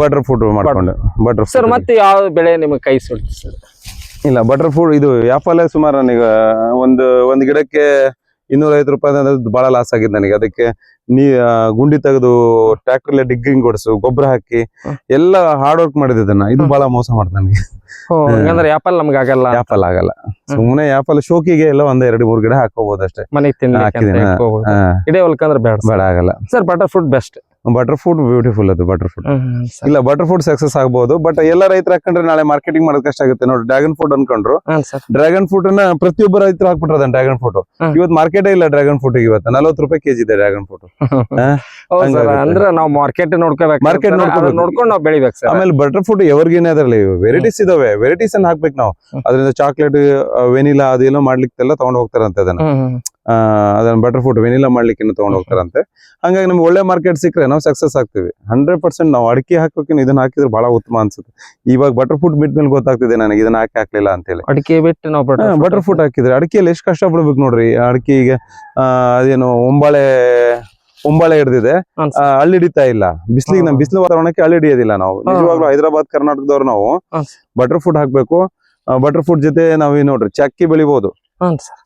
ಬಟರ್ ಫ್ರೂಟ್ ಮಾಡ್ಕೊಂಡು ಬಟರ್ ಸರ್ ಮತ್ತೆ ಯಾವ ಬೆಳೆ ನಿಮಗೆ ಕೈ ಸುಡ್ತು ಸರ್? ಇಲ್ಲ ಬಟರ್ ಫ್ರೂಟ್ ಇದು ಯಾಪಲ್ಲೇ ಸುಮಾರು ನನಗೆ ಒಂದು ಒಂದು ಗಿಡಕ್ಕೆ ಇನ್ನೂರ ಐವತ್ತು ರೂಪಾಯಿ ಅಂದ್ರೆ ಬಹಳ ಲಾಸ್ ಆಗಿದೆ ನನಗೆ. ಅದಕ್ಕೆ ನೀ ಗುಂಡಿ ತೆಗೆದು ಟ್ರ್ಯಾಕ್ಟರ್ ಡಿಗ್ಗಿಂಗ್ ಕೊಡ್ಸು ಗೊಬ್ಬರ ಹಾಕಿ. ಎಲ್ಲ ಹಾರ್ಡ್ ವರ್ಕ್ ಮಾಡಿದೆ ಇದನ್ನ. ಇದು ಬಹಳ ಮೋಸ ಮಾಡ್ತಾನೆ ನನಗೆ. ಹಂಗಂದ್ರೆ ಆಪಲ್ ನಮ್ಗೆ ಆಗಲ್ಲ ಆಪಲ್ ಆಗಲ್ಲ. ಸುಮ್ಮನೆ ಆಪಲ್ ಶೋಕಿಗೆ ಎಲ್ಲ ಒಂದ್ ಎರಡು ಮೂರು ಗಿಡ ಹಾಕೋಬಹುದು ಅಷ್ಟೇ. ಮನೆಗೆ ಹಾ, ಇಡೇ ಹೊಲ್ಕಂದ್ರೆ ಬೇಡ ಬೇಡ ಆಗಲ್ಲ. Sir butter fruit best butter food beautiful ಅದು ಬಟರ್ ಫುಡ್ ಇಲ್ಲ ಬಟರ್ ಫುಡ್ ಸಕ್ಸಸ್ ಆಗಬಹುದು ಬಟ್ ಎಲ್ಲ ರೈತರ ಹಾಕೊಂಡ್ರೆ ನಾಳೆ ಮಾರ್ಕೆಟಿಂಗ್ ಮಾಡೋದು ಕಷ್ಟ ಆಗುತ್ತೆ. ನೋಡಿ ಡ್ರ್ಯಾಗನ್ ಫುಡ್ ಅನ್ಕೊಂಡ್ರು ಡ್ರ್ಯಾಗನ್ ಫ್ರೂಟ್ ಅನ್ನ ಪ್ರತಿಯೊಬ್ಬ ರೈತರು ಹಾಕ್ಬಿಟ್ರೆ ಅದನ್ನ ಡ್ರ್ಯಾಗನ್ ಫುಡ್ ಇವತ್ ಇವತ್ತು ಮಾರ್ಕೆಟೇ ಇಲ್ಲ ಡ್ರ್ಯಾಗನ್ ಫುಡ್ ಇವತ್ತು. ನಲ್ವತ್ತು ರೂಪಾಯಿ ಕೆಜಿ ಇದೆ ಡ್ರ್ಯಾಗನ್ ಫುಡ್ ಅಂದ್ರೆ ನಾವು ಮಾರ್ಕೆಟ್ ನೋಡ್ಕೋಬೇಕು. ಮಾರ್ಕೆಟ್. ನೋಡ್ಕೊಂಡು ನಾವು ಬೆಳಿಬೇಕು ಸರ್. ಆಮೇಲೆ ಬಟರ್ ಫುಡ್ ಎವರ್ಗೇನೆ ಅದರಲ್ಲಿ ವೆರೈಟೀಸ್ ಇದಾವೆ. ವೆರೈಟೀಸ್ ಅನ್ನ ಹಾಕ್ಬೇಕು ನಾವು. ಅದರಿಂದ ಚಾಕ್ಲೇಟ್ ವೆನಿಲಾ ಅದೆಲ್ಲ ಮಾಡ್ಲಿಕ್ಕೆಲ್ಲ ತಗೊಂಡ್ ಹೋಗ್ತಾರಂತೆ ಅದನ್ನ. ಅದನ್ನ ಬಟರ್ ಫುಡ್ ವೆನಿಲಾ ಮಾಡ್ಲಿಕ್ಕೆ ತಗೊಂಡ್ ಹೋಗ್ತಾರಂತೆ. ಹಂಗಾಗಿ ನಮ್ಗೆ ಒಳ್ಳೆ ಮಾರ್ಕೆಟ್ ಸಿಕ್ಕರೆ ನಾವು ಸಕ್ಸಸ್ ಆಗ್ತೀವಿ. ಹಂಡ್ರೆಡ್ ಪರ್ಸೆಂಟ್ ನಾವು ಅಡಿಕೆ ಹಾಕೋಕೆ ಇದನ್ನ ಹಾಕಿದ್ರೆ ಬಹಳ ಉತ್ತಮ ಅನ್ಸುತ್ತೆ. ಇವಾಗ ಬಟರ್ ಫುಡ್ ಬಿಟ್ಟ ಮೇಲೆ ಗೊತ್ತಾಗ್ತಿದೆ ನನಗೆ ಇದನ್ನ ಹಾಕಿ ಹಾಕ್ಲಿಲ್ಲ ಅಂತ ಹೇಳಿ ಅಡಿಕೆ ಬಿಟ್ಟು ನಾವು ಬಟರ್ ಫುಡ್ ಹಾಕಿದ್ರೆ ಅಡಿಕೆಯಲ್ಲಿ ಎಷ್ಟು ಕಷ್ಟ ಪಡ್ಬೇಕು ನೋಡ್ರಿ? ಅಡಿಕೆ ಆ, ಅದೇನು ಒಂಬಾಳೆ ಒಂಬಾಳೆ ಹಿಡ್ದಿದೆ. ಹಿಡಿತಾ ಇಲ್ಲ. ಬಿಸಿಲಿಗೆ ನಮ್ ಬಿಸಿಲು ವಾತಾವರಣಕ್ಕೆ ಹಳ್ಳಿ ಹಿಡಿಯೋದಿಲ್ಲ ನಾವು. ನಿಜವಾಗ್ಲೂ ಹೈದರಾಬಾದ್ ಕರ್ನಾಟಕದವ್ರು ನಾವು. ಬಟರ್ ಫುಡ್ ಹಾಕ್ಬೇಕು. ಬಟರ್ ಫುಡ್ ಜೊತೆ ನಾವು ಏನ್ ನೋಡ್ರಿ ಚಕ್ಕಿ ಬೆಳಿಬಹುದು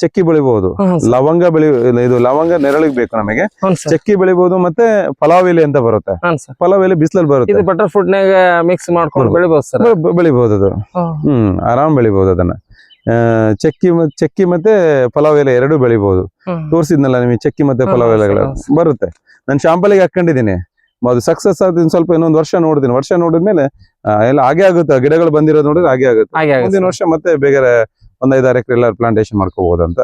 ಚಕ್ಕಿ ಬೆಳಿಬಹುದು. ಲವಂಗ ಬೆಳಿ ಇದು ಲವಂಗ ನೆರಳಿಗೆ ಬೇಕು ನಮಗೆ. ಚಕ್ಕಿ ಬೆಳಿಬಹುದು ಮತ್ತೆ ಪಲಾವ್ ಎಲೆ ಅಂತ ಬರುತ್ತೆ. ಪಲಾವ್ ಎಲೆ ಬಿಸಿಲಲ್ಲಿ ಬರುತ್ತೆ. ಇದು ಬಟರ್ ಫ್ರೂಟ್ ನಾಗ ಮಿಕ್ಸ್ ಮಾಡ್ಕೊಂಡು ಬೆಳಿಬಹುದು ಸರ್. ಬೆಳಿಬಹುದು ಅದು. ಹ್ಮ್. ಆರಾಮ್ ಬೆಳಿಬಹುದು ಅದನ್ನ. ಚಕ್ಕಿ ಚಕ್ಕಿ ಮತ್ತೆ ಪಲಾವ್ ಎಲೆ ಎರಡು ಬೆಳಿಬಹುದು. ತೋರಿಸಿದ್ನಲ್ಲ ನಿಮಗೆ ಚಕ್ಕಿ ಮತ್ತೆ ಪಲಾವ್ ಎಲೆಗಳು? ಬರುತ್ತೆ. ನಾನು ಶಾಂಪಲಿಗೆ ಹಾಕೊಂಡಿದ್ದೀನಿ. ಅದು ಸಕ್ಸಸ್ ಆದ ಸ್ವಲ್ಪ ಇನ್ನೊಂದು ವರ್ಷ ನೋಡಿದೀನಿ ವರ್ಷ ನೋಡಿದ್ಮೇಲೆ ಎಲ್ಲ ಹಾಗೆ ಆಗುತ್ತೆ. ಗಿಡಗಳು ಬಂದಿರೋದು ನೋಡಿದ್ರೆ ಹಾಗೆ ಆಗುತ್ತೆ. ಹಾಗೆ ಆಗುತ್ತೆ ಮುಂದಿನ ವರ್ಷ ಮತ್ತೆ ಬೇಗ ಒಂದ್ ಐದಾರು ಎಕರೆ ಎಲ್ಲ ಪ್ಲಾಂಟೇಶನ್ ಮಾಡ್ಕೋಬಹುದು ಅಂತ.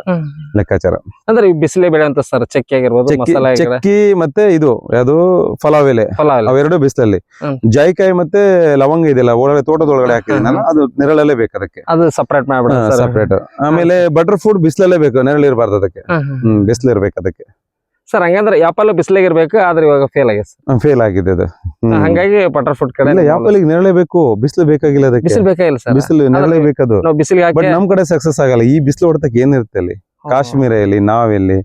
ಲೆಕ್ಕಾಚಾರ. ಅಂದ್ರೆ ಈ ಬಿಸಿಲೇ ಬೆಳೆ ಅಂತ ಸರ್ ಚಕ್ಕಿ ಆಗಿರ್ಬೋದು ಚಕ್ಕಿ ಮಸಾಲೆ ಆಗಿರ್ಬೋದು. ಚಕ್ಕಿ ಮತ್ತೆ ಇದು ಯಾವುದು ಫಲಾವ್ ಎಲೆ ಅವೆರಡು ಬಿಸಿಲಲ್ಲಿ. ಹ್ಮ್. ಜಾಯಿಕಾಯಿ ಮತ್ತೆ ಲವಂಗ ಇದೆಯಲ್ಲ ಒಳಗಡೆ ತೋಟದೊಳಗಡೆ ಹಾಕಿದ್ದೀನಲ್ಲ ಅದು ನೆರಳಲ್ಲೇ ಬೇಕು ಅದಕ್ಕೆ. ಅದು ಸಪರೇಟ್ ಮಾಡ್ಬಿಡ ಸಪರೇಟ್ ಆಮೇಲೆ ಬಟರ್ ಫ್ರೂಟ್ ಬಿಸಿಲಲ್ಲೇ ಬೇಕು ನೆರಳು ಇರಬಾರ್ದು ಅದಕ್ಕೆ. ಹ್ಮ್ ಬಿಸಿಲು ಇರ್ಬೇಕು ಅದಕ್ಕೆ. ಸರ್ ಹಂಗಂದ್ರೆ ಯಾಪಲ್ ಬಿಸಿಲಾಗ ಇರ್ಬೇಕು ಆದ್ರೆ ಇವಾಗ ಫೇಲ್ ಆಗಿದೆ ಸರ್. ಫೇಲ್ ಆಗಿದೆ ಅದು. ಹಂಗಾಗಿ ಬಟರ್ ಫುಡ್ ಕಡೆ ಇಲ್ಲ ಯಾಪಲಿಗೆ ನೆರಳೆ ಬೇಕು ಬಿಸಿಲು ಬೇಕಾಗಿಲ್ಲ ಅದಕ್ಕೆ. ಬಿಸಿಲು ಬೇಕಾಗಿಲ್ಲ ಸರ್. ಬಿಸಿಲು ನೆರಳೆ ಬೇಕದು ನಾವು ಬಿಸಿಲಿಗೆ ಬಟ್ ನಮ್ ಕಡೆ ಸಕ್ಸಸ್ ಆಗಲ್ಲ. ಈ ಬಿಸಿಲು ಹೊಡೆತಕ್ಕೆ ಏನಿರುತ್ತೆ ಅಲ್ಲಿ? ಕಾಶ್ಮೀರ ಎಲ್ಲಿ ನಾವೆಲ್ಲಿ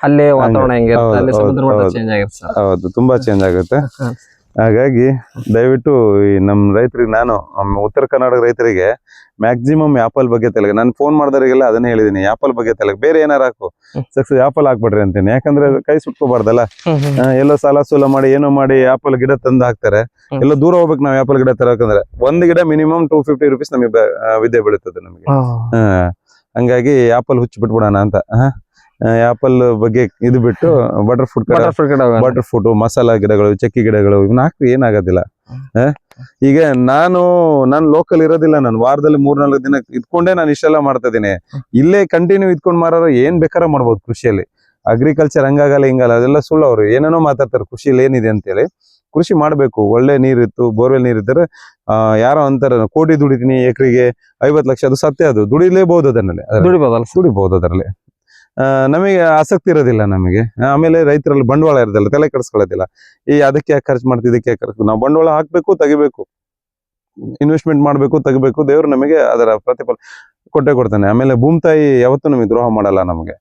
ಅಲ್ಲಿ ವಾತಾವರಣ ಹೆಂಗಿರುತ್ತೆ ಹೌದು, ಅಲ್ಲಿ ಸಮುದ್ರ ಮಟ್ಟ ಚೇಂಜ್ ಆಗಿರುತ್ತೆ ಸರ್. ಹೌದು ತುಂಬಾ ಚೇಂಜ್ ಆಗುತ್ತೆ. ಹಾಗಾಗಿ ದಯವಿಟ್ಟು ಈ ನಮ್ ರೈತರಿಗೆ ನಾನು ಉತ್ತರ ಕರ್ನಾಟಕ ರೈತರಿಗೆ ಮ್ಯಾಕ್ಸಿಮಮ್ ಆಪಲ್ ಬಗ್ಗೆ ತೆಲಗ ನಾನು ಫೋನ್ ಮಾಡಿದವರಿಗೆಲ್ಲ ಅದನ್ನೇ ಹೇಳಿದೀನಿ ಆಪಲ್ ಬಗ್ಗೆ ತೆಲಗ ಬೇರೆ ಏನಾರು ಹಾಕು. ಸಕ್ಸಸ್ ಆಪಲ್ ಹಾಕ್ಬಿಡ್ರಿ ಅಂತೀನಿ ಯಾಕಂದ್ರೆ ಕೈ ಸುಟ್ಕೋಬಾರ್ದಲ್ಲ. ಎಲ್ಲೋ ಸಾಲ ಸೂಲ ಮಾಡಿ ಏನೋ ಮಾಡಿ ಆಪಲ್ ಗಿಡ ತಂದು ಹಾಕ್ತಾರೆ. ಎಲ್ಲೋ ದೂರ ಹೋಗ್ಬೇಕು ನಾವು ಆಪಲ್ ಗಿಡ ತರಕಂದ್ರೆ ಒಂದ್ ಗಿಡ ಮಿನಿಮಮ್ ಟೂ ಫಿಫ್ಟಿ ರುಪೀಸ್ ನಮಗೆ ವಿದ್ಯೆ ಬೀಳುತ್ತದೆ ನಮಗೆ ಹಂಗಾಗಿ ಆಪಲ್ ಹುಚ್ಚು ಬಿಟ್ಬಿಡೋಣ ಅಂತ ಆಪಲ್ ಬಗ್ಗೆ ಇದು ಬಿಟ್ಟು butter fruit butter food masala ಗಿಡಗಳು ಚಕ್ಕಿ ಗಿಡಗಳು ಇವನ್ನ ಹಾಕಿ ಏನಾಗೋದಿಲ್ಲ. ಆ? ಈಗ ನಾನು ನಾನು ಲೋಕಲ್ ಇರೋದಿಲ್ಲ ನಾನು. ವಾರದಲ್ಲಿ ಮೂರ್ನಾಲ್ಕು ದಿನ ಇದ್ಕೊಂಡೇ ನಾನು ಇಷ್ಟೆಲ್ಲ ಮಾಡ್ತಾ ಇದೀನಿ ಇಲ್ಲೇ ಕಂಟಿನ್ಯೂ ಇದ್ಕೊಂಡ್ ಮಾರೋರು ಏನ್ ಬೇಕಾರ ಮಾಡ್ಬೋದು ಕೃಷಿಯಲ್ಲಿ. ಅಗ್ರಿಕಲ್ಚರ್ ಹಂಗಾಗಲ್ಲ ಹಿಂಗಲ್ಲ ಅದೆಲ್ಲ ಸುಳ್ಳು ಅವ್ರು. ಏನೇನೋ ಮಾತಾಡ್ತಾರೆ ಕೃಷಿಯಲ್ಲಿ ಏನಿದೆ ಅಂತೇಳಿ. ಕೃಷಿ ಮಾಡ್ಬೇಕು. ಒಳ್ಳೆ ನೀರಿತ್ತು ಬೋರ್ವೆಲ್ ನೀರಿದ್ದರೆ ಆ ಯಾರೋ ಅಂತಾರೆ ಕೋಟಿ ದುಡಿತೀನಿ ಎಕರೆಗೆ ಐವತ್ ಲಕ್ಷ ಅದು ಸತ್ಯ ಅದು. ದುಡಿಲೇಬಹುದು ಅದನ್ನಲ್ಲಿ ಸರ್. ದುಡಿಬಹುದು ಅದರಲ್ಲಿ. ನಮಗೆ ಆಸಕ್ತಿ ಇರೋದಿಲ್ಲ ನಮಗೆ. ಆಮೇಲೆ ರೈತರಲ್ಲಿ ಬಂಡವಾಳ ಇರೋದಿಲ್ಲ ತಲೆ ಕೆಡಿಸ್ಕೊಳ್ಳೋದಿಲ್ಲ. ಈ ಅದಕ್ಕೆ ಯಾಕೆ ಖರ್ಚು ಮಾಡ್ತೀವಿ ಇದಕ್ಕೆ ಯಾಕೆ ಖರ್ಚು ನಾವು ಬಂಡವಾಳ ಹಾಕಬೇಕು ತೆಗಿಬೇಕು. ಇನ್ವೆಸ್ಟ್ಮೆಂಟ್ ಮಾಡಬೇಕು ತೆಗಿಬೇಕು ದೇವರು ನಮಗೆ ಅದರ ಪ್ರತಿಫಲ ಕೊಟ್ಟೆ ಕೊಡ್ತಾನೆ. ಆಮೇಲೆ ಭೂಮ್ತಾಯಿ ಯಾವತ್ತೂ ನಮಗೆ ದ್ರೋಹ ಮಾಡಲ್ಲ ನಮಗೆ.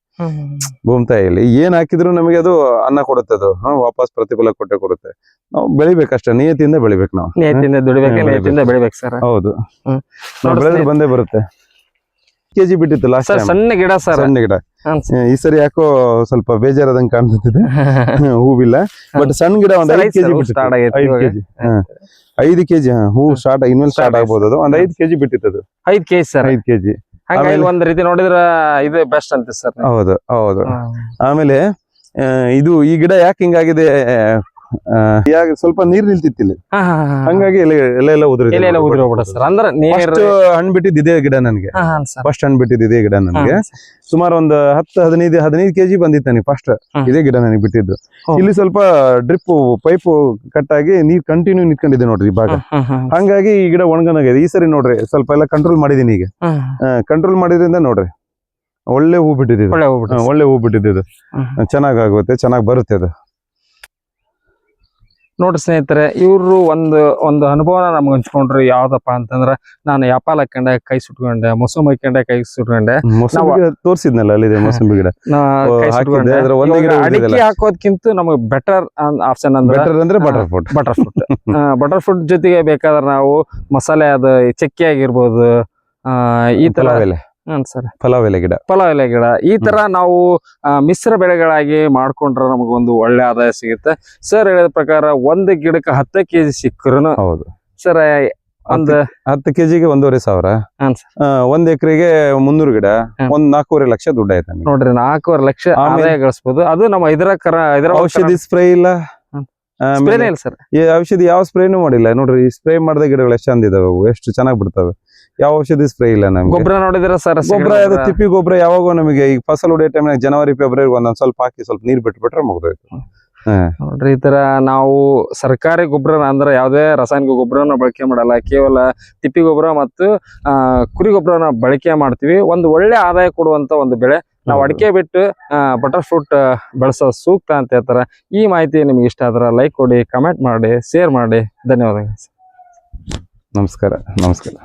ಭೂಮ್ತಾಯಿಯಲ್ಲಿ ಏನು ಹಾಕಿದ್ರು ನಮಗೆ ಅದು ಅನ್ನ ಕೊಡುತ್ತೆ ಅದು. ವಾಪಸ್ ಪ್ರತಿಫಲ ಕೊಟ್ಟೆ ಕೊಡುತ್ತೆ. ನಾವು ಬೆಳಿಬೇಕಷ್ಟೇ ನಿಯತಿಯಿಂದ ಬೆಳಿಬೇಕು ನಾವು. ದುಡಿಬೇಕು ಹ್ಮ್, ಬೆಳಿಬೇಕು. ಸರ್. ಹೌದು. ನಾವು ಬೆಳೆದ್ರೆ ಬಂದೇ ಬರುತ್ತೆ. ಕೆಜಿ ಬಿಟ್ಟಿತ್ತು ಲಾಸ್ಟ್ ಸರ್ ಸಣ್ಣ ಗಿಡ ಸರ್. ಸಣ್ಣ ಗಿಡ. ಈ ಸರಿ ಯಾಕೋ ಸ್ವಲ್ಪ ಬೇಜಾರದಂಗೆ ಕಾಣ್ತಿದೆ. ಹೂವಿಲ್ಲ. ಬಟ್ ಸಣ್ಣ ಗಿಡ ಒಂದ್ ಐದು ಕೆಜಿ ಐದು ಕೆಜಿ. ಐದು ಕೆಜಿ ಹೂ ಸ್ಟಾರ್ಟ್ ಇನ್ಮೇಲೆ ಸ್ಟಾರ್ಟ್ ಆಗ್ಬೋದು ಅದು. ಒಂದ್ ಐದು ಕೆಜಿ ಬಿಟ್ಟಿತ್ತು ಅದು. ಐದ್ ಕೆಜಿ ಸರ್. ಐದ್ ಕೆಜಿ. ಹಂಗಾಗಿ ಒಂದ್ ರೀತಿ ನೋಡಿದ್ರ ಇದು ಬೆಸ್ಟ್ ಅಂತ ಸರ್. ಹೌದು ಹೌದು. ಆಮೇಲೆ ಇದು ಈ ಗಿಡ ಯಾಕೆ ಹಿಂಗಾಗಿದೆ ಯಾಕೆ ಸ್ವಲ್ಪ ನೀರ್ ನಿಲ್ತಿತ್ತು ಇಲ್ಲಿ ಹಂಗಾಗಿ ಎಲೆ ಎಲೆ ಎಲ್ಲ ಉದುರಿದೆ ಎಲೆ ಎಲ್ಲ ಉದುರಿ ಹೋಗ್ಬಿಡ ಸರ್. ಅಂದ್ರ ನೀರ್ ಹಣ್ಣು ಬಿಟ್ಟಿದ್ದು ಇದೇ ಗಿಡ ನನಗೆ. ಫಸ್ಟ್ ಹಣ್ಣು ಬಿಟ್ಟಿದ್ದು ಇದೇ ಗಿಡ ನನಗೆ. ಸುಮಾರು ಒಂದು ಹತ್ತು ಹದಿನೈದು ಹದಿನೈದು ಕೆಜಿ ಬಂದಿತ್ತು ನನಗೆ ಫಸ್ಟ್. ಇದೇ ಗಿಡ ನನಗೆ ಬಿಟ್ಟಿದ್ದು. ಇಲ್ಲಿ ಸ್ವಲ್ಪ ಡ್ರಿಪ್ ಪೈಪ್ ಕಟ್ ಆಗಿ ನೀರ್ ಕಂಟಿನ್ಯೂ ನಿಂತ್ಕೊಂಡಿದೆ ನೋಡ್ರಿ ಇವಾಗ. ಹಂಗಾಗಿ ಈ ಗಿಡ ಒಣಗನಾಗಿದೆ. ಈ ಸರಿ ನೋಡ್ರಿ ಸ್ವಲ್ಪ ಎಲ್ಲ ಕಂಟ್ರೋಲ್ ಮಾಡಿದೀನಿ ಈಗ. ಕಂಟ್ರೋಲ್ ಮಾಡಿದ್ರಿಂದ ನೋಡ್ರಿ ಒಳ್ಳೆ ಹೂ ಬಿಟ್ಟಿದ್ದು ಒಳ್ಳೆ ಹೂ ಬಿಟ್ಟಿದ್ದು ಚೆನ್ನಾಗಿ ಚೆನ್ನಾಗ್ ಆಗುತ್ತೆ ಚೆನ್ನಾಗ್ ಬರುತ್ತೆ ಅದು. ನೋಡ್ರಿ ಸ್ನೇಹಿತರೆ ಇವರು ಒಂದು ಒಂದು ಅನುಭವನ ನಮ್ಗೆ ಹಂಚ್ಕೊಂಡ್ರು ಯಾವ್ದಪ್ಪ ಅಂತಂದ್ರೆ ನಾನು ಯಾಪಾಲ್ ಹಾಕೊಂಡೆ ಕೈ ಸುಟ್ಕೊಂಡೆ ಮೊಸಮ್ ಹಾಕೊಂಡೆ ಕೈ ಸುಟ್ಕೊಂಡೆ. ತೋರಿಸಿದ್ನಲ್ಲ ಅಲ್ಲಿದೆ ಮೊಸಂಬಿ ಗಿಡ. ಅಡಿಕೆ ಹಾಕೋದ್ಕಿಂತ ನಮಗೆ ಬೆಟರ್ ಆಪ್ಷನ್ ಅಂದ್ರೆ ಬೆಟರ್ ಅಂದ್ರೆ butter fruit butter fruit butter fruit ಜೊತೆಗೆ ಬೇಕಾದ್ರೆ ನಾವು ಮಸಾಲೆ ಅದು ಚಕ್ಕಿ ಆಗಿರ್ಬೋದು ಈ ತರ ಹ್ಮ್ ಸರ್. ಫಲಾವ್ ಎಲೆ ಗಿಡ. ಪಲಾವ್ ಎಲೆ ಗಿಡ. ಈ ತರ ನಾವು ಮಿಶ್ರ ಬೆಳೆಗಳಾಗಿ ಮಾಡ್ಕೊಂಡ್ರೆ ನಮಗೊಂದು ಒಳ್ಳೆ ಆದಾಯ ಸಿಗುತ್ತೆ. ಸರ್ ಹೇಳಿದ ಪ್ರಕಾರ ಒಂದು ಗಿಡಕ್ಕೆ ಹತ್ತು ಕೆಜಿ ಸಿಕ್ಕರು ಹೌದು. ಸರ್ ಒಂದು ಹತ್ತು ಕೆಜಿಗೆ ಒಂದೂವರೆ ಸಾವಿರ. ಒಂದ್ ಎಕರೆಗೆ ಮುನ್ನೂರು ಗಿಡ. ಒಂದ್ ನಾಲ್ಕೂವರೆ ಲಕ್ಷ ದುಡ್ಡು ಆಯ್ತು. ನೋಡ್ರಿ ನಾಲ್ಕೂವರೆ ಲಕ್ಷ ಆದಾಯ ಗಳಿಸ್ಬೋದು. ಅದು ನಮ್ಮ ಇದರ ಕರ ಇದರ ಔಷಧಿ ಸ್ಪ್ರೇ ಇಲ್ಲ. ಸ್ಪ್ರೇನೇ ಇಲ್ಲ ಸರ್. ಈ ಔಷಧಿ ಯಾವ ಸ್ಪ್ರೇನು ಮಾಡಿಲ್ಲ. ನೋಡ್ರಿ ಸ್ಪ್ರೇ ಮಾಡಿದ ಗಿಡಗಳು ಎಷ್ಟು ಚಂದಿದಾವೆ ಎಷ್ಟು ಚೆನ್ನಾಗಿ ಬಿಡ್ತವೆ. ಯಾವ ಔಷಧಿ ಸ್ಪ್ರೇ ಇಲ್ಲ ನಮ್ಗೆ? ಗೊಬ್ಬರ ನೋಡಿದ್ರೆ ಸರ್ ಗೊಬ್ಬರ ಅದು ತಿಪ್ಪಿ ಗೊಬ್ಬರ ಯಾವಾಗೋ ನಮಗೆ ಈಗ ಫಸಲ್ ಹೊಡೆಯೋ ಟೈಮ್ ಜನವರಿ ಫೆಬ್ರವರಿ ಒಂದೊಂದ್ ಸ್ವಲ್ಪ ಹಾಕಿ ಸ್ವಲ್ಪ ನೀರ್ ಬಿಟ್ಬಿಟ್ರೆ ಮುಗ್ದೋಯ್ತು. ನೋಡ್ರಿ ಈ ತರ ನಾವು ಸರ್ಕಾರಿ ಗೊಬ್ಬರ ಅಂದ್ರೆ ಯಾವುದೇ ರಾಸಾಯನಿಕ ಗೊಬ್ಬರನ ಬಳಕೆ ಮಾಡಲ್ಲ. ಕೇವಲ ತಿಪ್ಪಿ ಗೊಬ್ಬರ ಮತ್ತು ಕುರಿ ಗೊಬ್ಬರನ ಬಳಕೆ ಮಾಡ್ತೀವಿ. ಒಂದು ಒಳ್ಳೆ ಆದಾಯ ಕೊಡುವಂತ ಒಂದು ಬೆಳೆ. ನಾವು ಅಡಿಕೆ ಬಿಟ್ಟು ಬಟರ್ ಫ್ರೂಟ್ ಬೆಳೆಸೋ ಸೂಕ್ತ ಅಂತ ಹೇಳ್ತಾರೆ. ಈ ಮಾಹಿತಿ ನಿಮ್ಗೆ ಇಷ್ಟ ಆದ್ರೆ ಲೈಕ್ ಕೊಡಿ ಕಮೆಂಟ್ ಮಾಡಿ ಶೇರ್ ಮಾಡಿ. ಧನ್ಯವಾದಗಳು ನಮಸ್ಕಾರ ನಮಸ್ಕಾರ.